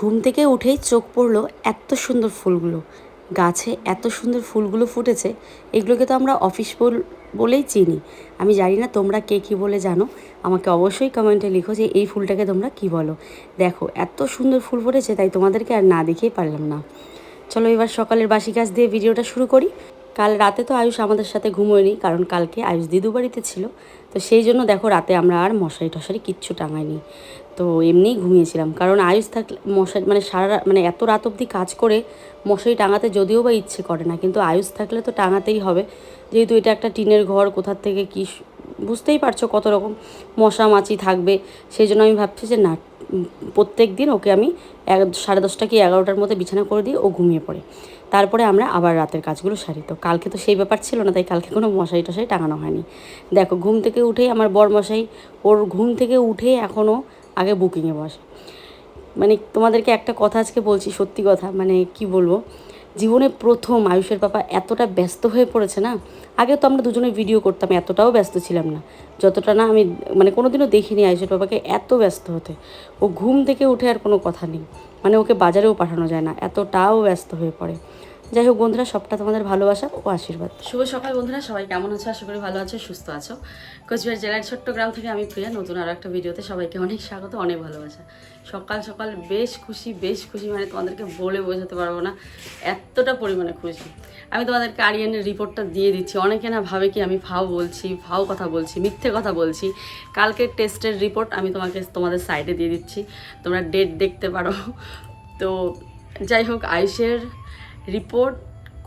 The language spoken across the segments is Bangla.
ঘুম থেকে উঠেই চোখ পড়ল এত সুন্দর ফুলগুলো। গাছে এত সুন্দর ফুলগুলো ফুটেছে, এগুলোকে তো আমরা অফিস ফুল বলেই চিনি। আমি জানি না তোমরা কে কী বলে জানো, আমাকে অবশ্যই কমেন্টে লিখো যে এই ফুলটাকে তোমরা কি বলো। দেখো, এত সুন্দর ফুল ফুটেছে তাই তোমাদেরকে আর না দেখেই পারলাম না। চলো এবার সকালের বাসি গাছ দিয়ে ভিডিওটা শুরু করি। কাল রাতে তো আয়ুষ আমাদের সাথে ঘুমোয়নি, কারণ কালকে আয়ুষ দিদু বাড়িতে ছিল। তো সেই জন্য দেখো রাতে আমরা আর মশারি টশারি কিচ্ছু টাঙাইনি। তো এমনিই ঘুমিয়েছিলাম। কারণ আয়ুষ থাকলে মশারি মানে সারা মানে এত রাত অবধি কাজ করে মশারি টাঙাতে যদিও বা ইচ্ছে করে না, কিন্তু আয়ুষ থাকলে তো টাঙাতেই হবে। যেহেতু এটা একটা টিনের ঘর, কোথার থেকে কী বুঝতেই পারছ কত রকম মশা মাছি থাকবে। সেই জন্য আমি ভাবছি যে না, প্রত্যেক দিন ওকে আমি এক- সাড়ে দশটা কি এগারোটার মধ্যে বিছানা করে দিই ও ঘুমিয়ে পড়ে। তারপরে আমরা আবার রাতের কাজগুলো সারি। তো কালকে তো সেই ব্যাপার ছিল না, তাই কালকে কোনো মশারি টশারি টাঙানো হয়নি। দেখো, ঘুম থেকে উঠেই আমার বর মশাই ওর ঘুম থেকে উঠে এখনও আগে বুকিংয়ে বসে। মানে তোমাদেরকে একটা কথা আজকে বলছি, সত্যি কথা মানে কি বলব? জীবনে প্রথম আয়ুষের পাপা এতটা ব্যস্ত হয়ে পড়েছে না? আগে তো আমরা দুজনে ভিডিও করতাম, এতটাও ব্যস্ত ছিলাম না। যতটা না আমি মানে কোনোদিনও দেখিনি আয়ুষের পাপাকে এত ব্যস্ত হতে। ও ঘুম থেকে উঠে আর কোনো কথা নেই। মানে ওকে বাজারেও পাঠানো যায় না, এতটাও ব্যস্ত হয়ে পড়ে। যাই হোক বন্ধুরা, সবটা তোমাদের ভালোবাসা ও আশীর্বাদ। শুভ সকাল বন্ধুরা, সবাই কেমন আছো? আশা করি ভালো আছো, সুস্থ আছো। কোচবিহার জেলার ছোট্ট গ্রাম থেকে আমি প্রিয়া, নতুন আরও একটা ভিডিওতে সবাইকে অনেক স্বাগত, অনেক ভালোবাসা। সকাল সকাল বেশ খুশি বেশ খুশি মানে তোমাদেরকে বলে বোঝাতে পারব না, এতটা পরিমাণে খুশি। আমি তোমাদেরকে আরিয়ানের রিপোর্টটা দিয়ে দিচ্ছি। অনেকে না ভাবে কি আমি ফাও বলছি, ফাও কথা বলছি, মিথ্যে কথা বলছি। কালকের টেস্টের রিপোর্ট আমি তোমাকে তোমাদের সাইডে দিয়ে দিচ্ছি, তোমরা ডেট দেখতে পারো। তো যাই হোক, আয়ুষের রিপোর্ট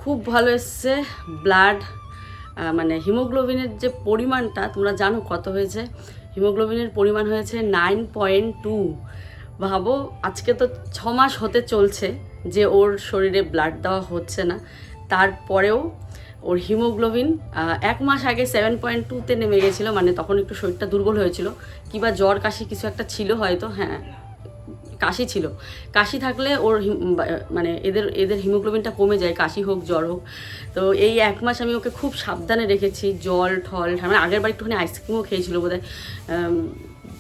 খুব ভালো এসছে ব্লাড মানে হিমোগ্লোবিনের যে পরিমাণটা, তোমরা জানো কত হয়েছে? হিমোগ্লোবিনের পরিমাণ হয়েছে নাইন পয়েন্ট টু ভাবো, আজকে তো ছ মাস হতে চলছে যে ওর শরীরে ব্লাড দেওয়া হচ্ছে না। তারপরেও ওর হিমোগ্লোবিন এক মাস আগে সেভেন পয়েন্ট টুতে নেমে গেছিল মানে তখন একটু শরীরটা দুর্বল হয়েছিল। কিবা জ্বর, কাশি কিছু একটা ছিল হয়তো হ্যাঁ। কাশি ছিল। কাশি থাকলে ওর মানে এদের এদের হিমোগ্লোবিনটা কমে যায়, কাশি হোক, জ্বর হোক। তো এই এক মাস আমি ওকে খুব সাবধানে রেখেছি, জল, ঠল মানে আগের বার একটুখানি আইসক্রিমও খেয়েছিল বোধহয়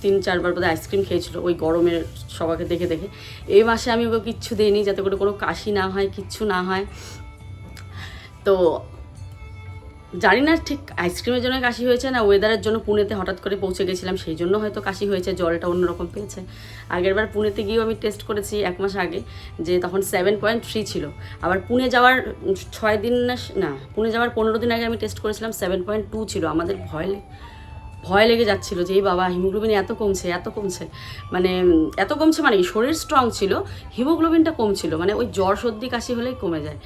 তিন, চারবার বোধহয় আইসক্রিম খেয়েছিল ওই গরমের সবাকে দেখে দেখে। এই মাসে আমি ওকে কিচ্ছু দিইনি যাতে করে কোনো কাশি না হয়, কিচ্ছু না হয়। তো জানি না ঠিক আইসক্রিমের জন্য কাশি হয়েছে না ওয়েদারের জন্য পুনেতে হঠাৎ করে পৌঁছে গেছিলাম, সেই জন্য হয়তো কাশি হয়েছে, জলটা অন্যরকম পেয়েছে। আগেরবার পুনেতে গিয়েও আমি টেস্ট করেছি এক মাস আগে, যে তখন সেভেন পয়েন্ট থ্রি ছিল। আবার পুনে যাওয়ার ছয় দিন না না, পুনে যাওয়ার পনেরো দিন আগে আমি টেস্ট করেছিলাম সেভেন পয়েন্ট টু ছিল। আমাদের ভয় ভয় লেগে যাচ্ছিল যে, এই বাবা হিমোগ্লোবিন এত কমছে এত কমছে। মানে এত কমছে মানে শরীর স্ট্রং ছিল হিমোগ্লোবিনটা কম ছিল। মানে ওই জ্বর সর্দি কাশি হলেই কমে যায়।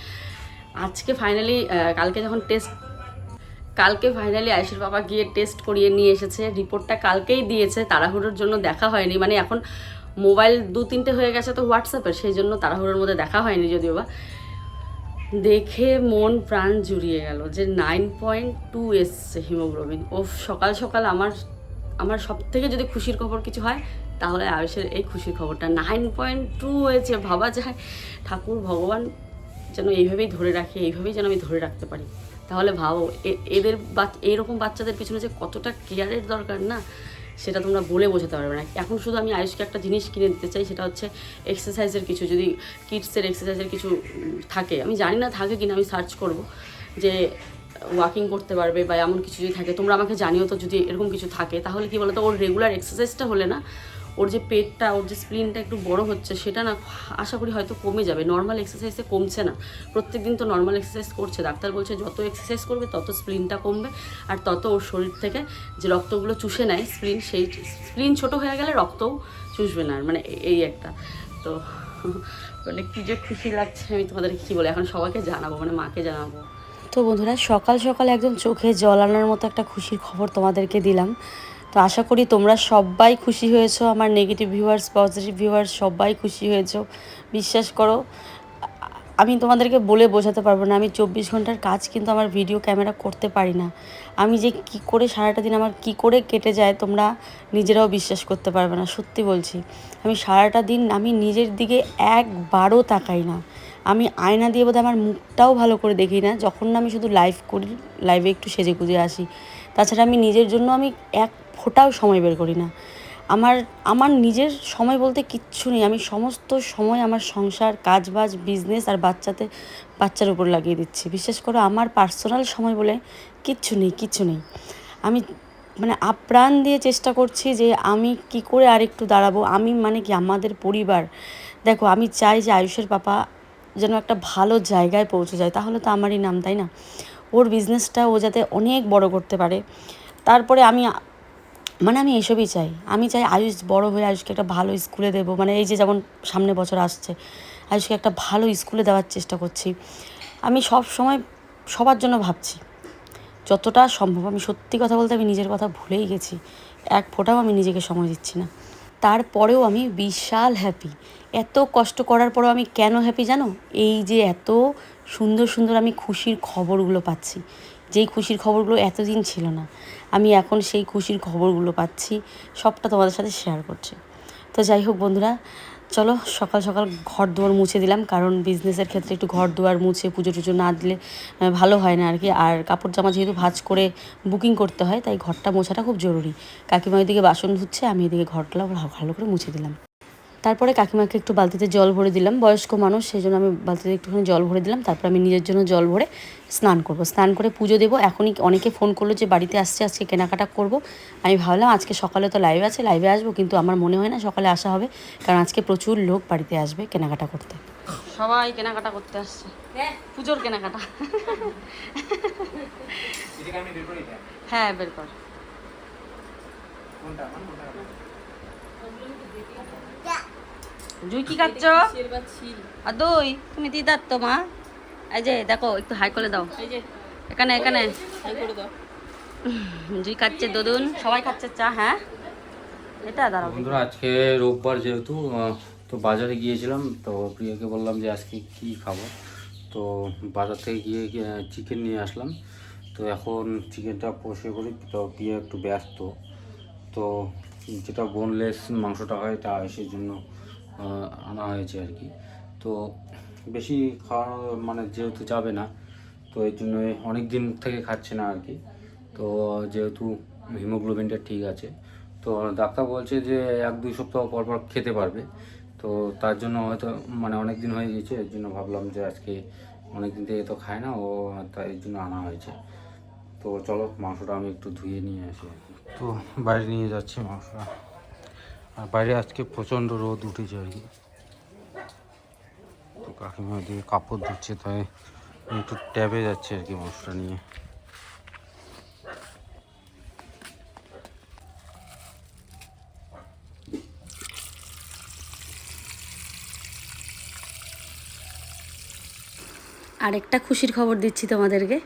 আজকে ফাইনালি কালকে যখন টেস্ট কালকে ফাইনালি আয়ুষের বাবা গিয়ে টেস্ট করিয়ে নিয়ে এসেছে। রিপোর্টটা কালকেই দিয়েছে। তাড়াহুড়োর জন্য দেখা হয়নি। মানে এখন মোবাইল দু তিনটে হয়ে গেছে তো হোয়াটসঅ্যাপের সেই জন্য তাড়াহুড়োর মধ্যে দেখা হয়নি যদিও বা। দেখে মন প্রাণ জুড়িয়ে গেল যে নাইন পয়েন্ট টু এসছে হিমোগ্লোবিন। ও সকাল সকাল আমার আমার সব থেকে যদি খুশির খবর কিছু হয়, তাহলে আয়ুষের এই খুশির খবরটা। নাইন পয়েন্ট টু হয়েছে, ভাবা যায়। ঠাকুর, ভগবান যেন এইভাবেই ধরে রাখে, এইভাবেই যেন আমি ধরে রাখতে পারি। তাহলে ভাবো এদের এইরকম বাচ্চাদের পিছনে যে কতটা কেয়ারের দরকার না, সেটা তোমরা বলে বোঝাতে পারবে না। এখন শুধু আমি আয়ুষকে একটা জিনিস কিনে দিতে চাই, সেটা হচ্ছে এক্সারসাইজের কিছু, যদি কিডসের এক্সারসাইজের কিছু থাকে। আমি জানি না থাকে কিনা, আমি সার্চ করব যে ওয়াকিং করতে পারবে বা এমন কিছু যদি থাকে। তোমরা আমাকে জানিও তো যদি এরকম কিছু থাকে, তাহলে কি বলতো, ওর রেগুলার এক্সারসাইজটা হলে না ওর যে পেটটা, ওর যে স্প্লিনটা একটু বড় হচ্ছে, সেটা না আশা করি হয়তো কমে যাবে। নর্মাল এক্সারসাইজে কমছে না। প্রত্যেক দিন তো নর্মাল এক্সারসাইজ করছে। ডাক্তার বলছে, যত এক্সারসাইজ করবে, তত স্প্লিনটা কমবে। আর তত ওর শরীর থেকে যে রক্তগুলো চুষে নেয় স্প্লিন সেই স্প্লিন ছোট হয়ে গেলে রক্তও চুষবে না। মানে এই একটা। তো মানে কী যে খুশি লাগছে, আমি তোমাদের কী বলে, এখন সবাইকে জানাব মানে মাকে জানাব। তো বন্ধুরা, সকাল সকাল একদম চোখে জল আনার মতো একটা খুশির খবর তোমাদেরকে দিলাম। তো আশা করি তোমরা সবাই খুশি হয়েছো, আমার নেগেটিভ ভিউয়ার্স পজিটিভ ভিউয়ার্স সবাই খুশি হয়েছো। বিশ্বাস করো, আমি তোমাদেরকে বলে বোঝাতে পারব না, আমি চব্বিশ ঘণ্টার কাজ কিন্তু আমার ভিডিও ক্যামেরা করতে পারি না। আমি যে কি করে সারাটা দিন আমার কি করে কেটে যায় তোমরা নিজেরাও বিশ্বাস করতে পারবে না, সত্যি বলছি। আমি সারাটা দিন, আমি নিজের দিকে একবারও তাকাই না। আমি আয়না দিয়ে বোধহয় আমার মুখটাও ভালো করে দেখি না, যখন না আমি শুধু লাইভ করি লাইভে একটু সেজে গুজে আসি। তাছাড়া আমি নিজের জন্য আমি এক ফোঁটাও সময় বের করি না। আমার আমার নিজের সময় বলতে কিচ্ছু নেই। আমি সমস্ত সময় আমার সংসার, কাজবাজ বিজনেস আর বাচ্চাতে, বাচ্চার উপর লাগিয়ে দিচ্ছি। বিশেষ করে আমার পার্সোনাল সময় বলে কিচ্ছু নেই কিচ্ছু নেই। আমি মানে আপ্রাণ দিয়ে চেষ্টা করছি যে আমি কি করে আর একটু দাঁড়াবো। আমি মানে কি আমাদের পরিবার? দেখো, আমি চাই যে আয়ুষের পাপা যেন একটা ভালো জায়গায় পৌঁছে যায়। তাহলে তো আমারই নাম, তাই না? ওর বিজনেসটা ও যাতে অনেক বড় করতে পারে। তারপরে আমি মানে আমি এসবই চাই। আমি চাই আয়ুষ বড় হয়ে আয়ুষকে একটা ভালো স্কুলে দেবো। মানে এই যে যেমন সামনে বছর আসছে, আয়ুষকে একটা ভালো স্কুলে দেওয়ার চেষ্টা করছি। আমি সব সময় সবার জন্য ভাবছি, যতটা সম্ভব। আমি সত্যি কথা বলতে আমি নিজের কথা ভুলেই গেছি। এক ফোঁটাও আমি নিজেকে সময় দিচ্ছি না। তারপরেও আমি বিশাল হ্যাপি এত কষ্ট করার পরেও আমি কেন হ্যাপি জানো? এই যে এত সুন্দর সুন্দর আমি খুশির খবরগুলো পাচ্ছি। যেই খুশির খবরগুলো এতদিন ছিল না। আমি এখন সেই খুশির খবরগুলো পাচ্ছি, সবটা তোমাদের সাথে শেয়ার করছি। তো যাই হোক বন্ধুরা, চলো সকাল সকাল ঘর দুয়ার মুছে দিলাম, কারণ বিজনেসের ক্ষেত্রে একটু ঘর দুয়ার মুছে পুজো টুজো না দিলে ভালো হয় না আর কি আর কাপড় জামা যেহেতু ভাজ করে বুকিং করতে হয়, তাই ঘরটা মোছাটা খুব জরুরি। কাকিমা ওইদিকে বাসন ধুচ্ছে, আমি এদিকে ঘরটা ভালো করে মুছে দিলাম। তারপরে কাকিমাকে একটু বালতিতে জল ভরে দিলাম। বয়স্ক মানুষ সেই জন্য আমি বালতিতে একটুখানি জল ভরে দিলাম। তারপর আমি নিজের জন্য জল ভরে স্নান করব। স্নান করে পুজো দেবো। এখনই অনেকে ফোন করল যে বাড়িতে আসছে আজকে কেনাকাটা করব। আমি ভাবলাম আজকে সকালে তো লাইভে আছে লাইভে আসব। কিন্তু আমার মনে হয় না সকালে আসা হবে। কারণ আজকে প্রচুর লোক বাড়িতে আসবে কেনাকাটা করতে। সবাই কেনাকাটা করতে আসছে। পুজোর কেনাকাটা। হ্যাঁ। বের কর। জুই কি খাচ্ছ? আর দই? তুমি দিদার তো মা। এই যে দেখো একটু হাই করে দাও। এখানে এখানে। জুই খাচ্ছে দদুন। সবাই খাচ্ছে চা হ্যাঁ? এটা দাঁড়াও। বন্ধুরা আজকে রোববার যেহেতু তো বাজারে গিয়েছিলাম তো প্রিয়াকে বললাম যে আজকে কি খাব। তো বাজার থেকে গিয়ে চিকেন নিয়ে আসলাম। তো এখন চিকেনটা পোষে করি তো প্রিয়া একটু ব্যস্ত। তো যেটা বোনলেস মাংসটা হয় তা সেই জন্য আনা হয়েছে আর কি। তো বেশি খাওয়া মানে যেহেতু যাবে না, তো এই জন্য অনেক দিন থেকে খাচ্ছে না আর কি। তো যেহেতু হিমোগ্লোবিনটা ঠিক আছে, তো ডাক্তার বলছে যে এক দুই সপ্তাহ পর পর খেতে পারবে। তো তার জন্য হয়তো মানে অনেক দিন হয়ে গেছে এর জন্য ভাবলাম যে আজকে অনেক দিন থেকে তো খায় না, ও তাই এর জন্য আনা হয়েছে। তো চলো, মাংসটা আমি একটু ধুয়ে নিয়ে আসি তো বাইরে নিয়ে যাচ্ছি মাংসটা। আর বাইরে আজকে প্রচণ্ড রোদ উঠেছে আর কি। তো কাকিমা দিয়ে কাপড় ধুচ্ছে, তাই একটু ট্যাবে যাচ্ছে আর কি মশলা নিয়ে। আরেকটা খুশির খবর দিচ্ছি তোমাদেরকে।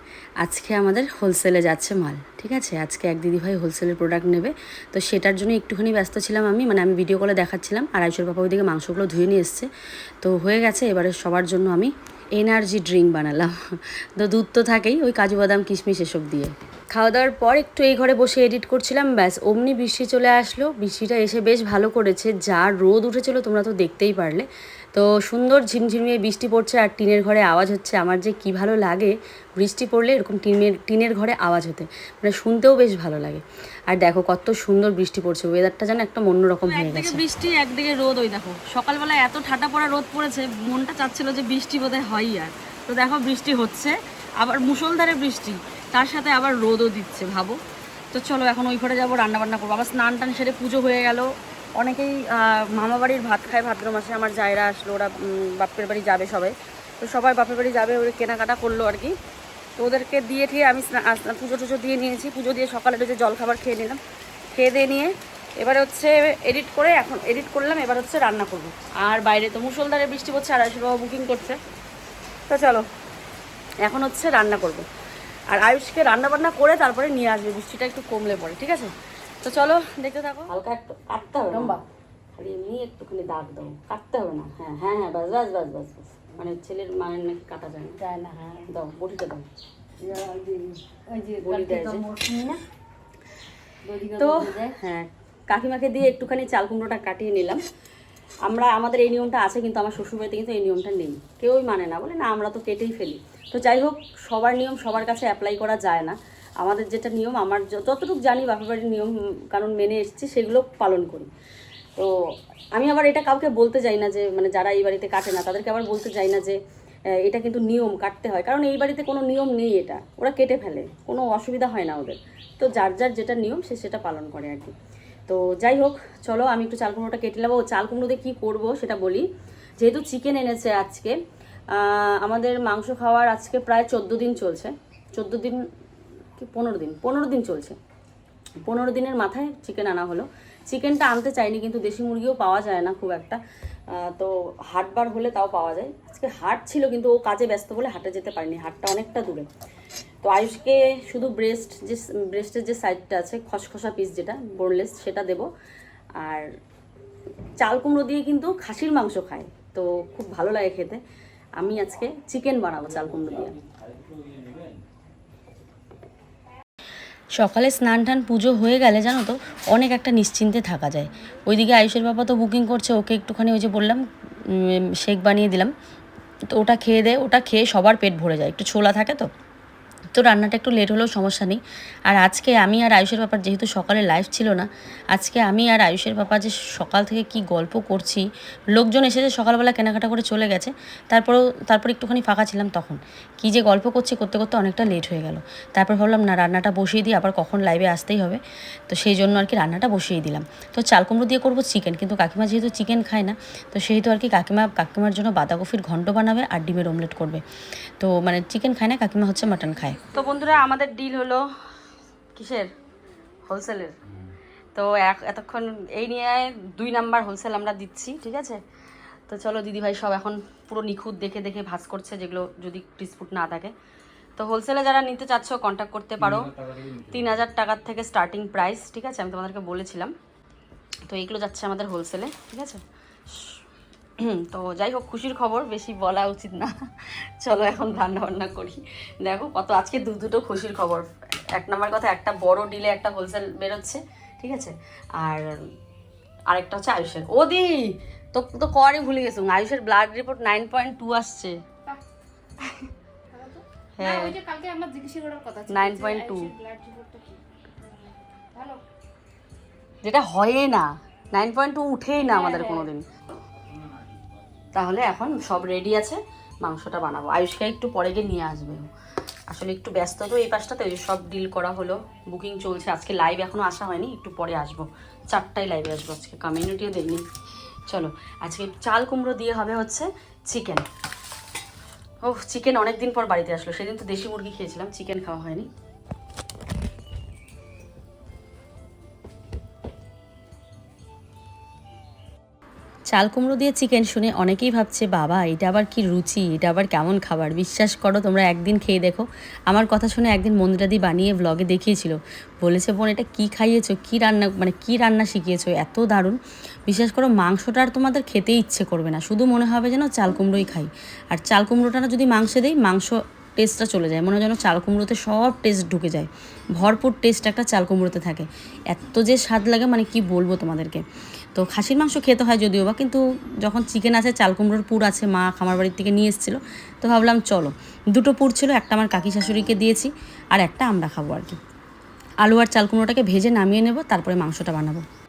আজকে আমাদের হোলসেলে যাচ্ছে মাল, ঠিক আছে? আজকে এক দিদিভাই হোলসেলের প্রোডাক্ট নেবে। তো সেটার জন্য একটুখানি ব্যস্ত ছিলাম আমি মানে আমি ভিডিও কলে দেখাচ্ছিলাম, আর আইসর বাবা ওইদিকে মাংসগুলো ধুয়ে নিয়ে এসছে। তো হয়ে গেছে, এবারে সবার জন্য আমি এনার্জি ড্রিঙ্ক বানালাম। তো দুধ তো থাকেই, ওই কাজু বাদাম, কিশমিশ এসব দিয়ে। খাওয়া দাওয়ার পর একটু এই ঘরে বসে এডিট করছিলাম, ব্যাস, অমনি বৃষ্টি চলে আসলো। বৃষ্টিটা এসে বেশ ভালো করেছে, যা রোদ উঠেছিল তোমরা তো দেখতেই পারলে। তো সুন্দর ঝিমঝিমিয়ে বৃষ্টি পড়ছে আর টিনের ঘরে আওয়াজ হচ্ছে। আমার যে কি ভালো লাগে বৃষ্টি পড়লে এরকম টিনের টিনের ঘরে আওয়াজ হতে। মানে শুনতেও বেশ ভালো লাগে। আর দেখো কত সুন্দর বৃষ্টি পড়ছে। ওয়েদারটা যেন একটা অন্যরকম হয়ে গেছে। বৃষ্টি একদিকে রোদ ওই দেখো। সকালবেলা এত ঠাটা পড়া রোদ পড়েছে মনটা চাচ্ছিল যে বৃষ্টি বোধহয় হয়ই আর। তো দেখো বৃষ্টি হচ্ছে আবার মুষলধারে বৃষ্টি তার সাথে আবার রোদও দিচ্ছে ভাবো। তো চলো এখন ওই ঘরে যাব রান্না বান্না করব। আবার স্নান টান সেরে পুজো হয়ে গেল। অনেকেই মামা বাড়ির ভাত খায় ভাদ্র মাসে, আমার জায়রা আসলো, ওরা বাপের বাড়ি যাবে সবাই। তো সবাই বাপের বাড়ি যাবে, ওরা কেনাকাটা করল আর কি। তো ওদেরকে দিয়ে ঠিয়ে আমি পুজো টুজো দিয়ে নিয়েছি। পুজো দিয়ে সকালে যে জল খাবার খেয়ে নিলাম। খেয়ে দিয়ে নিয়ে এবারে হচ্ছে এডিট করে এখন এডিট করলাম, এবার হচ্ছে রান্না করব। আর বাইরে তো মুসলধারে বৃষ্টি পড়ছে আর বাবা বুকিং করছে। তো চলো, এখন হচ্ছে রান্না করব। আর আয়ুষকে রান্না বান্না করে তারপরে নিয়ে আসবে, বৃষ্টিটা একটু কমলে পড়ে ঠিক আছে? তো চলো দেখতে থাকো। হালকা একটু কাটতে হবে না? খালি এমনি একটুখানি দাগ দাও কাটতে হবে না। হ্যাঁ হ্যাঁ হ্যাঁ বাস বাস বাস বাস বাস। মানে ছেলের মানে নাকি কাটা যায় না? যায় না হ্যাঁ। দাও বটিটা দাও। তো হ্যাঁ কাকিমাকে দিয়ে একটুখানি চাল কুমড়োটা কাটিয়ে নিলাম। আমরা আমাদের এই নিয়মটা আছে কিন্তু আমার শ্বশুরবাড়িতে কিন্তু এই নিয়মটা নেই। কেউই মানে না বলে না আমরা তো কেটেই ফেলি। তো যাই হোক সবার নিয়ম সবার কাছে অ্যাপ্লাই করা যায় না। আমাদের যেটা নিয়ম, আমার যতটুকু জানি বাপের বাড়ির নিয়ম কারণ মেনে এসেছি, সেগুলো পালন করি। তো আমি আবার এটা কাউকে বলতে চাই না যে মানে যারা এই বাড়িতে কাটে না, তাদেরকে আবার বলতে চাই না যে এটা কিন্তু নিয়ম, কাটতে হয়। কারণ এই বাড়িতে কোনো নিয়ম নেই এটা। ওরা কেটে ফেলে। কোনো অসুবিধা হয় না ওদের। তো যার যার যেটা নিয়ম, সে সেটা পালন করে আর কি। তো যাই হোক, চলো আমি একটু চাল কুমড়োটা কেটে নেব। ও চাল কুমড়ো দিয়ে কী করব সেটা বলি। যেহেতু চিকেন এনেছে আজকে আমাদের মাংস খাওয়ার আজকে প্রায় চোদ্দ দিন চলছে। চোদ্দ দিন কি পনেরো দিন? পনেরো দিন চলছে। পনেরো দিনের মাথায় চিকেন আনা হলো। চিকেনটা আনতে চাইনি, কিন্তু দেশি মুরগিও পাওয়া যায় না খুব একটা। তো হাটবার হলে তাও পাওয়া যায়। আজকে হাট ছিল, কিন্তু ও কাজে ব্যস্ত বলে হাটে যেতে পারিনি। হাটটা অনেকটা দূরে। তো আয়ুষকে শুধু ব্রেস্ট যে ব্রেস্টের যে সাইডটা আছে, খসখসা পিস যেটা বোনলেস সেটা দেব। আর চাল কুমড়ো দিয়ে কিন্তু খাসির মাংস খায়। তো খুব ভালো লাগে খেতে। আমি আজকে চিকেন বানাবো চাল কুমড়ো দিয়ে। সকালে স্নান টান পুজো হয়ে গেলে জানো তো অনেক একটা নিশ্চিন্তে থাকা যায়। ওইদিকে আয়ুষের বাবা তো বুকিং করছে, ওকে একটুখানি ওই যে বললাম শেক বানিয়ে দিলাম। তো ওটা খেয়ে দেয় ওটা খেয়ে সবার পেট ভরে যায়। একটু ছোলা থাকে তো? তো রান্নাটা একটু লেট হলেও সমস্যা নেই। আর আজকে আমি আর আয়ুষের ব্যাপার যেহেতু সকালে লাইভ ছিল না, আজকে আমি আর আয়ুষের ব্যাপার যে সকাল থেকে কি গল্প করছি, লোকজন এসেছে সকালবেলা কেনাকাটা করে চলে গেছে, তারপরেও, তারপর একটুখানি ফাঁকা ছিলাম তখন। কি যে গল্প করছি করতে করতে অনেকটা লেট হয়ে গেল। তারপর ভাবলাম, না, রান্নাটা বসিয়ে দিই আবার কখন লাইভে আসতেই হবে। তো সেই জন্য আর কি রান্নাটা বসিয়ে দিলাম। তো চাল কুমড়ো দিয়ে করব চিকেন কিন্তু কাকিমা যেহেতু চিকেন খায় না, তো সেহেতু আর কি কাকিমা, কাকিমার জন্য বাঁধাকপির ঘন্ট বানাবে আর ডিমের অমলেট করবে। তো মানে চিকেন খায় না, কাকিমা হচ্ছে মাটন খায়। তো বন্ধুরা আমাদের ডিল হলো কিসের? হোলসেলের তো এতক্ষণ এই নিয়ে দুই নাম্বার হোলসেল আমরা দিচ্ছি ঠিক আছে? তো চলো দিদিভাই সব এখন পুরো নিখুঁত দেখে দেখে ভাজ করছে যেগুলো যদি ডিসপুট না থাকে। তো হোলসেলে যারা নিতে চাচ্ছ কন্ট্যাক্ট করতে পারো। তিন হাজার টাকার থেকে স্টার্টিং প্রাইস ঠিক আছে? আমি তোমাদেরকে বলেছিলাম। তো এইগুলো যাচ্ছে আমাদের হোলসেলে ঠিক আছে? তো যাই হোক খুশির খবর বেশি বলা উচিত না। চলো এখন রান্না বান্না করি। দেখো কত আজকে দু দুটো খুশির খবর। এক নম্বর কথা একটা বড় ডিলে একটা হোলসেল বেরোচ্ছে ঠিক আছে? আর আরেকটা হচ্ছে আয়ুষের। ও দি তো তো করই ভুলে গেছো। আয়ুষের blood report nine point two আসছে। হ্যাঁ। ওই যে কালকে আমার জিজ্ঞেস করার কথা ছিল 9.2 ব্লাড রিপোর্টটা কি? ভালো। যেটা হয় না নাইন পয়েন্ট টু উঠেই না আমাদের কোনোদিন। তাহলে এখন সব রেডি আছে, মাংসটা বানাবো। আয়ুষকে একটু পরে গিয়ে নিয়ে আসবে। আসলে একটু ব্যস্ত তো এই পাশটাতে, ওই সব ডিল করা হলো বুকিং চলছে। আজকে লাইভ এখনও আসা হয়নি, একটু পরে আসব। চারটায় লাইভে আসব আজকে কমিউনিটিও দেয়নি চলো, আজকে চাল কুমড়ো দিয়ে হবে হচ্ছে চিকেন ও চিকেন অনেক দিন পর বাড়িতে আসলো। সেদিন তো দেশি মুরগি খেয়েছিলাম চিকেন খাওয়া হয়নি। চাল কুমড়ো দিয়ে চিকেন শুনে অনেকেই ভাবছে, বাবা, এটা আবার কি রুচি? এটা আবার কেমন খাবার? বিশ্বাস করো, তোমরা একদিন খেয়ে দেখো। আমার কথা শুনে একদিন মন্দিরাদি বানিয়ে ব্লগে দেখিয়েছিল। বলেছে, বোন, এটা কি খাইয়েছো? কি রান্না মানে কি রান্না শিখিয়েছো? এত দারুণ। বিশ্বাস করো, মাংসটা আর তোমাদের খেতে ইচ্ছে করবে না। শুধু মনে হবে যেন চাল কুমড়োই খাই। আর চাল কুমড়োটা যদি মাংসে দেই, মাংস টেস্টটা চলে যায়। মনে হয় যেন চাল কুমড়োতে সব টেস্ট ঢুকে যায়। ভরপুর টেস্ট একটা চাল কুমড়োতে থাকে। এত যে স্বাদ লাগে মানে কি বলব তোমাদেরকে? তো খাসির মাংস খেতে হয় যদিও বা, কিন্তু যখন চিকেন আছে চাল কুমড়োর পুর আছে, মা খামার বাড়ির থেকে নিয়ে এসেছিল, তো ভাবলাম চলো। দুটো পুর ছিল, একটা আমার কাকি শাশুড়িকে দিয়েছি, আর একটা আমরা খাব আর কি। আলু আর চাল কুমড়োটাকে ভেজে নামিয়ে নেব, তারপরে মাংসটা বানাবো।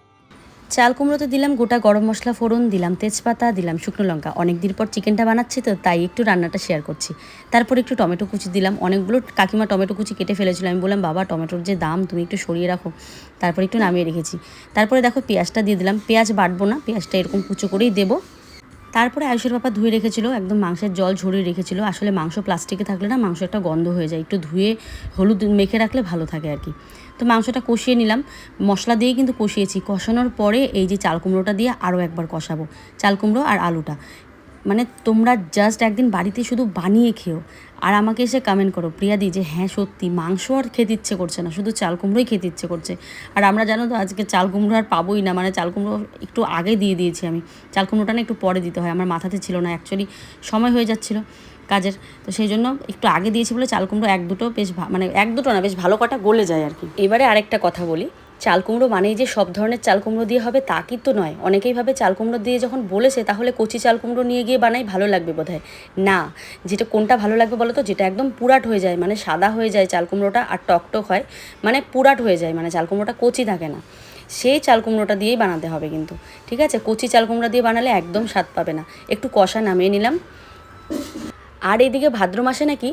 চাল কুমড়োতে দিলাম, গোটা গরম মশলা ফোড়ন দিলাম, তেজপাতা দিলাম, শুকনো লঙ্কা। অনেক দিন পর চিকেনটা বানাচ্ছি তো, তাই একটু রান্নাটা শেয়ার করছি। তারপর একটু টমেটো কুচি দিলাম। অনেকগুলো কাকিমা টমেটো কুচি কেটে ফেলেছিল। আমি বললাম, বাবা, টমেটোর যে দাম, তুমি একটু সরিয়ে রাখো। তারপর একটু নামিয়ে রেখেছি। তারপরে দেখো, পেঁয়াজটা দিয়ে দিলাম। পেঁয়াজ বাটবো না, পেঁয়াজটা এরকম কুচো করেই দেবো। তারপরে আয়ুষের বাবা ধুয়ে রেখেছিল, একদম মাংসের জল ঝরিয়ে রেখেছিল। আসলে মাংস প্লাস্টিকে থাকলে না মাংস একটা গন্ধ হয়ে যায়, একটু ধুয়ে হলুদ মেখে রাখলে ভালো থাকে আর কি। তো মাংসটা কষিয়ে নিলাম, মশলা দিয়ে কিন্তু কষিয়েছি। কষানোর পরে এই যে চাল কুমড়োটা দিয়ে আরও একবার কষাবো, চাল কুমড়ো আর আলুটা। মানে তোমরা জাস্ট একদিন বাড়িতে শুধু বানিয়ে খেও। আর আমাকে এসে কমেন্ট করো, প্রিয়াদি, যে হ্যাঁ সত্যি, মাংস আর খেতে ইচ্ছে করছে না, শুধু চাল কুমড়োই খেতে ইচ্ছে করছে। আর আমরা জানো তো, আজকে চাল কুমড়ো আর পাবোই না মানে চাল কুমড়ো একটু আগে দিয়ে দিয়েছি আমি। চাল কুমড়োটা না একটু পরে দিতে হয়, আমার মাথাতে ছিল না অ্যাকচুয়ালি সময় হয়ে যাচ্ছিল কাজের। তো সেই জন্য একটু আগে দিয়েছি বলে চাল কুমড়ো এক দুটো বেশ মানে এক দুটো না, বেশ ভালো কটা গলে যায় আর কি। এবারে আরেকটা কথা বলি। চাল কুমড়ো মানেই যে সব ধরনের চাল কুমড়ো দিয়ে হবে তা কিন্তু নয়। অনেকেই ভাবে চাল কুমড়ো দিয়ে যখন বলেছে, তাহলে কচি চাল কুমড়ো নিয়ে গিয়ে বানাই ভালো লাগবে বোধহয়। না, যেটা কোনটা ভালো লাগবে বলো তো যেটা একদম পুরাট হয়ে যায় মানে সাদা হয়ে যায় চাল কুমড়োটা আর টকটক হয় মানে পুরাট হয়ে যায় মানে চাল কুমড়োটা কচি থাকে না। সেই চাল কুমড়োটা দিয়েই বানাতে হবে কিন্তু, ঠিক আছে? কচি চাল কুমড়ো দিয়ে বানালে একদম স্বাদ পাবে না। একটু কষা নামিয়ে নিলাম। আর এদিকে ভাদ্র মাসে নাকি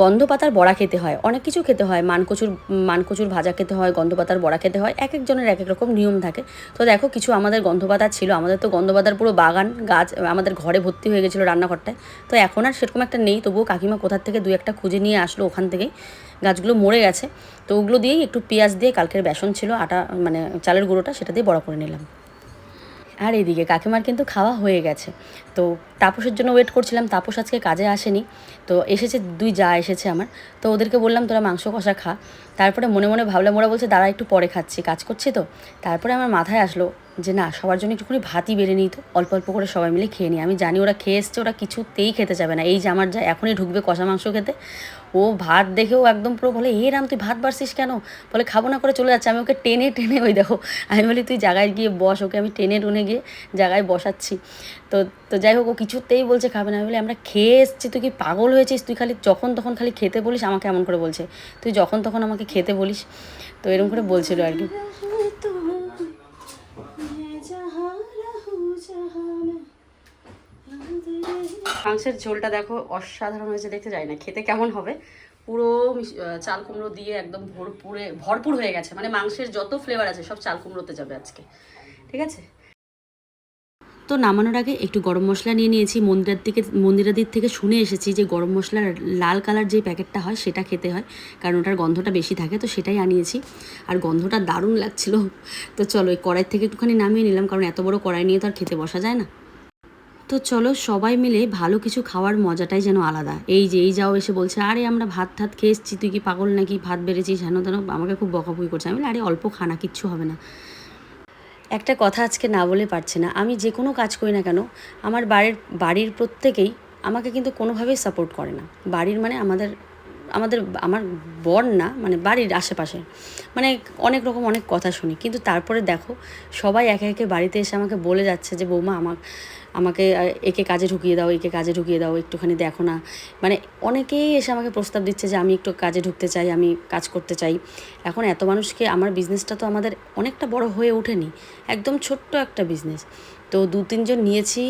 গন্ধ পাতার বড়া খেতে হয়। অনেক কিছু খেতে হয়। মানকচুর মানকচুর ভাজা খেতে হয় গন্ধ পাতার বড়া খেতে হয়। এক একজনের এক এক রকম নিয়ম থাকে। তো দেখো, কিছু আমাদের গন্ধ পাতা ছিল। আমাদের তো গন্ধ পাতার পুরো বাগান, গাছ, আমাদের ঘরে ভর্তি হয়ে গেছিল রান্নাঘরটায়। তো এখন আর সেরকম একটা নেই। তবুও কাকিমা কোথার থেকে দু একটা খুঁজে নিয়ে আসলো ওখান থেকেই। গাছগুলো মরে গেছে। তো ওগুলো দিয়েই একটু পেঁয়াজ দিয়ে কালকের বেসন ছিল, আটা মানে চালের গুঁড়োটা, সেটা দিয়ে বড়া করে নিলাম। আর এদিকে কাকিমার কিন্তু খাওয়া হয়ে গেছে। তো তাপসের জন্য ওয়েট করছিলাম, তাপস আজকে কাজে আসেনি। তো এসেছে, দুই যা এসেছে আমার। তো ওদেরকে বললাম, তোরা মাংস কষা খা। তারপরে মনে মনে ভাবলাম, ওরা বলছে, দাঁড়া, একটু পরে খাচ্ছি, কাজ করছি তো। তারপরে আমার মাথায় আসলো যে, না, সবার জন্য একটুখানি ভাতই বেড়ে নিই তো। অল্প অল্প করে সবাই মিলে খেয়ে নিই। আমি জানি ওরা খেয়ে এসছে, ওরা কিছুতেই খেতে যাবে না। এই যে আমার যা, এখনই ঢুকবে কষা মাংস খেতে। ও ভাত দেখেও একদম পুরো বলে, এ রাম, তুই ভাত বাড়ছিস কেন? বলে, খাব না করে চলে যাচ্ছে, আমি ওকে টেনে টেনে, ওই দেখো, আমি বলি, তুই জায়গায় গিয়ে বস, ওকে আমি টেনে, টুনে গিয়ে জায়গায় বসাচ্ছি। তো তো যাই হোক, ও কিছুতেই বলছে খাবে না। আমি বলি, আমরা খেয়ে এসছি, তুই কি পাগল হয়েছিস? তুই খালি যখন তখন খালি খেতে বলিস, আমাকে এমন করে বলছে। তুই যখন তখন আমাকে খেতে বলিস। তো এরকম করে বলছিল আর কি। মাংসের ঝোলটা দেখো অসাধারণ হয়েছে, দেখতে যাই না, খেতে কেমন হবে? পুরো চাল কুমড়ো দিয়ে একদম ভরপুরে, ভরপুর হয়ে গেছে মানে মাংসের যত ফ্লেভার আছে, সব চাল কুমড়োতে যাবে আজকে। ঠিক আছে? তো নামানোর আগে একটু গরম মশলা নিয়ে নিয়েছি, মন্দিরের দিকে দিক থেকে শুনে এসেছি যে গরম মশলার লাল কালার যে প্যাকেটটা হয়, সেটা খেতে হয়, কারণ ওটার গন্ধটা বেশি থাকে, তো সেটাই আনিয়েছি। আর গন্ধটা দারুণ লাগছিল। তো চলো, এই কড়াই থেকে একটুখানি নামিয়ে নিলাম, কারণ এত বড় কড়াই নিয়ে তো আর খেতে বসা যায় না। তো চলো সবাই মিলে ভালো কিছু খাওয়ার মজাটাই যেন আলাদা। এই যে, এই যাও এসে বলছে, আরে, আমরা ভাত ঠাত খেয়ে এসছি, তুই কি পাগল নাকি? ভাত বেড়েছিস, হেন তেন, আমাকে খুব বকাবকি করছে। আমি আরে, অল্প খানা কিচ্ছু হবে না। একটা কথা আজকে না বলে পারছি না। আমি যে কোনো কাজ করি না কেন, আমার বাড়ির বাড়ির প্রত্যেকেই আমাকে কিন্তু কোনোভাবেই সাপোর্ট করে না। বাড়ির মানে আমাদের আমাদের, আমার বর না মানে বাড়ির আশেপাশে। মানে অনেক রকম অনেক কথা শুনি। কিন্তু তারপরে দেখো, সবাই একে একে বাড়িতে এসে আমাকে বলে যাচ্ছে যে, বৌমা আমার আমাকে একে কাজে ঢুকিয়ে দাও, একে কাজে ঢুকিয়ে দাও, একটুখানি দেখো না। মানে অনেকেই এসে আমাকে প্রস্তাব দিচ্ছে যে আমি একটু কাজে ঢুকতে চাই, আমি কাজ করতে চাই। এখন এত মানুষকে, আমার বিজনেসটা তো আমাদের অনেকটা বড় হয়ে ওঠেনি। একদম ছোট্ট একটা বিজনেস তো দু, তিনজন নিয়েছি,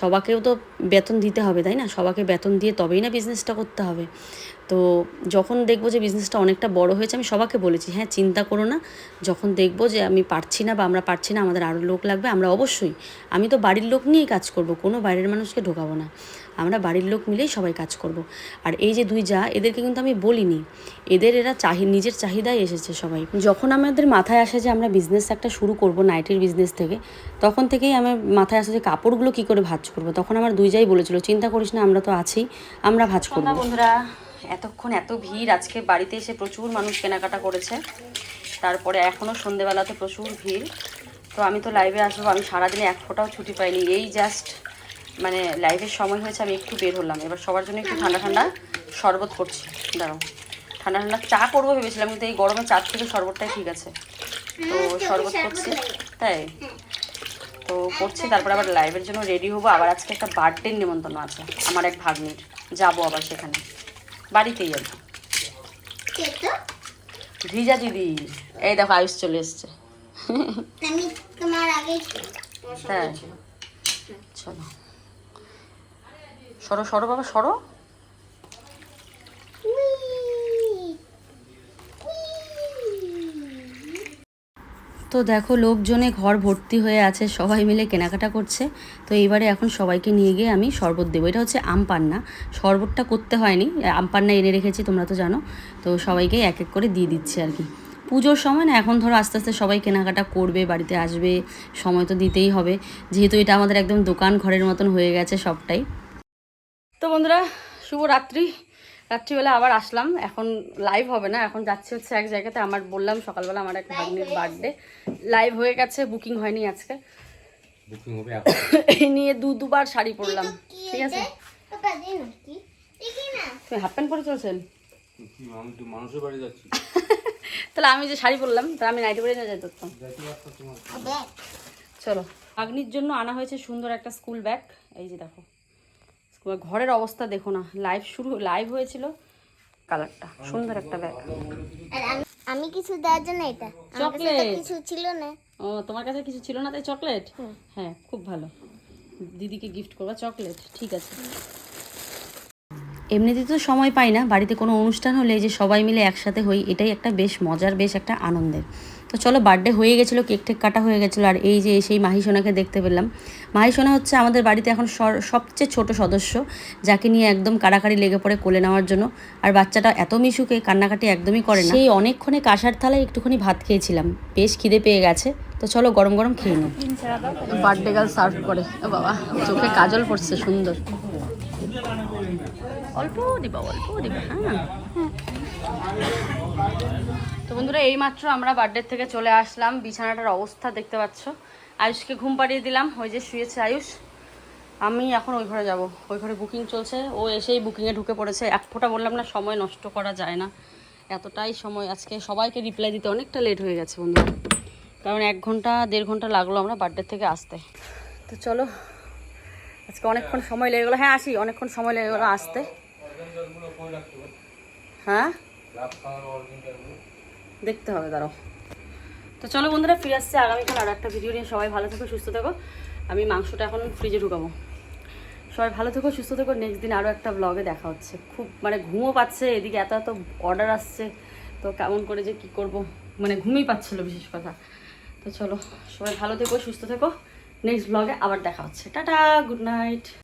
সবাকেও তো বেতন দিতে হবে, তাই না? সবাকে বেতন দিয়ে তবেই না বিজনেসটা করতে হবে। তো যখন দেখব যে বিজনেসটা অনেকটা বড় হয়েছে, আমি সবাকে বলেছি হ্যাঁ চিন্তা করো না। যখন দেখব যে আমি পারছি না বা আমরা পারছি না, আমাদের আরও লোক লাগবে, আমরা অবশ্যই, আমি তো বাড়ির লোক নিয়েই কাজ করব, কোনো বাইরের মানুষকে ঢোকাবো না। আমরা বাড়ির লোক মিলেই সবাই কাজ করব। আর এই যে দুই যা এদেরকে কিন্তু আমি বলিনি। এদের এরা চাহি নিজের চাহিদায় এসেছে সবাই। যখন আমাদের মাথায় আসে যে আমরা বিজনেস একটা শুরু করব নাইটির বিজনেস থেকে তখন থেকেই আমার মাথায় আসে যে কাপড়গুলো কী করে ভাজ করব। তখন আমার দুই যাই বলেছিল চিন্তা করিস না আমরা তো আছি আমরা ভাঁজ করব। বন্ধুরা এতক্ষণ এত ভিড় আজকে বাড়িতে এসে প্রচুর মানুষ কেনাকাটা করেছে। তারপরে এখনও সন্ধেবেলাতে প্রচুর ভিড়। তো আমি তো লাইভে আসব আমি সারাদিনে এক ফোঁটাও ছুটি পাইনি। এই জাস্ট মানে লাইভের সময় হয়েছে আমি একটু বের হলাম। এবার সবার জন্য একটু ঠান্ডা ঠান্ডা শরবত করছি। দাঁড়াও। ঠান্ডা ঠান্ডা চা করব ভেবেছিলাম কিন্তু এই গরমে চার থেকে শরবতটাই ঠিক আছে। তো শরবত করছি। তাই? তো করছি তারপর আবার লাইভের জন্য রেডি হব। আবার আজকে একটা বার্থডে নিমন্ত্রণ আছে আমার এক ভাগ্নির। যাব আবার সেখানে। বাড়িতেই আর ভিজা দিদি। এই দেখো আয়ুষ চলে এসছে। তাই? চলো। সরো সরো বাবা, সরো। তো দেখো, লোকজনে ঘর ভর্তি হয়ে আছে, সবাই মিলে কেনাকাটা করছে। তো এইবারে এখন সবাইকে নিয়ে গিয়ে আমি শরবত দেবো। এটা হচ্ছে আম পান্না। শরবতটা করতে হয়নি, আম পান্না এনে রেখেছি, তোমরা তো জানো। তো সবাইকে এক এক করে দিয়ে দিচ্ছে আর কি। পুজোর সময় না, এখন ধরো আস্তে আস্তে সবাই কেনাকাটা করবে, বাড়িতে আসবে, সময় তো দিতেই হবে। যেহেতু এটা আমাদের একদম দোকান ঘরের মতন হয়ে গেছে সবটাই। তো বন্ধুরা শুভ রাত্রি। রাত্রিবেলা আবার আসলাম। এখন লাইভ হবে না। এখন যাচ্ছি হচ্ছে এক জায়গাতে। আমার বললাম সকালবেলা আমার এক ভাগ্নির বার্থডে লাইভ হয়ে গেছে বুকিং হয়নি আজকে। বুকিং হবে এই নিয়ে দু দুবার শাড়ি পরলাম। ঠিক আছে? তুমি হাফ প্যান্ট পরে চলছেন? তাহলে আমি যে শাড়ি পরলাম তাহলে আমি নাইটি পরে না যাই করতাম চলো। আগ্নির জন্য আনা হয়েছে সুন্দর একটা স্কুল ব্যাগ এই যে দেখো। স্কুল ঘরের অবস্থা দেখো না। লাইভ শুরু লাইভ হয়েছিল কালারটা। সুন্দর একটা ব্যাগ। আমি কিছু দেওয়ার জন্য এটা? চকলেট। কিছু ছিল না। ও তোমার কাছে কিছু ছিল না তাই চকলেট হ্যাঁ খুব ভালো। দিদিকে গিফট করবা চকলেট ঠিক আছে। এমনিতে তো সময় পাই না বাড়িতে কোনো অনুষ্ঠান হলে যে সবাই মিলে একসাথে হই এটাই একটা বেশ মজার বেশ একটা আনন্দের। তো চলো বার্থডে হয়ে গেছিল কেক টেক কাটা হয়ে গেছিল আর এই যে সেই মাহিসোনাকে দেখতে পেলাম। মাহিসোনা হচ্ছে আমাদের বাড়িতে এখন সর- সবচেয়ে ছোট সদস্য যাকে নিয়ে একদম কাড়াকাড়ি লেগে পড়ে কোলে নেওয়ার জন্য। আর বাচ্চাটা এত মিশুকে কান্নাকাটি একদমই করে না। সেই অনেকক্ষণে কাঁসার থালায় একটুখানি ভাত খেয়েছিলাম। বেশ খিদে পেয়ে গেছে। তো চলো গরম গরম খেয়ে নিই বার্থডে গার্ল সার্ভ করে। ও বাবা চোখে কাজল পড়ছে সুন্দর। অল্প দিবা অল্প দিবা হ্যাঁ। তো বন্ধুরা এই মাত্র আমরা বার্থডে থেকে চলে আসলাম। বিছানাটার অবস্থা দেখতে পাচ্ছ। আয়ুষকে ঘুম পাড়িয়ে দিলাম, ওই যে শুয়েছে আয়ুষ। আমি এখন ওই ঘরে যাব। ওই ঘরে বুকিং চলছে। ও এসেই বুকিংয়ে ঢুকে পড়েছে। এক ফোঁটা বললাম না, সময় নষ্ট করা যায় না। এতটাই সময়। আজকে সবাইকে রিপ্লাই দিতে অনেকটা লেট হয়ে গেছে বন্ধুরা। কারণ এক ঘণ্টা, দেড় ঘণ্টা লাগল আমরা বার্থডে থেকে আসতে। তো চলো, আজকে অনেকক্ষণ সময় লেগে গেলো। হ্যাঁ আসি। অনেকক্ষণ সময় লেগে গেলো আসতে। হ্যাঁ? দেখতে হবে, দাঁড়াও। তো চলো বন্ধুরা, ফিরে আসছে আগামীকাল আরও একটা ভিডিও নিয়ে। সবাই ভালো থেকো, সুস্থ থেকো। আমি মাংসটা এখন ফ্রিজে ঢুকাবো। সবাই ভালো থেকো, সুস্থ থেকো। নেক্সট দিন আরও একটা ব্লগে দেখা হচ্ছে। খুব মানে ঘুমও পাচ্ছে, এদিকে এত এত অর্ডার আসছে। তো কেমন করে যে কি করব? মানে ঘুমই পাচ্ছিল বিশেষ কথা। তো চলো, সবাই ভালো থেকো, সুস্থ থেকো। নেক্সট ব্লগে আবার দেখা হচ্ছে। Tata good night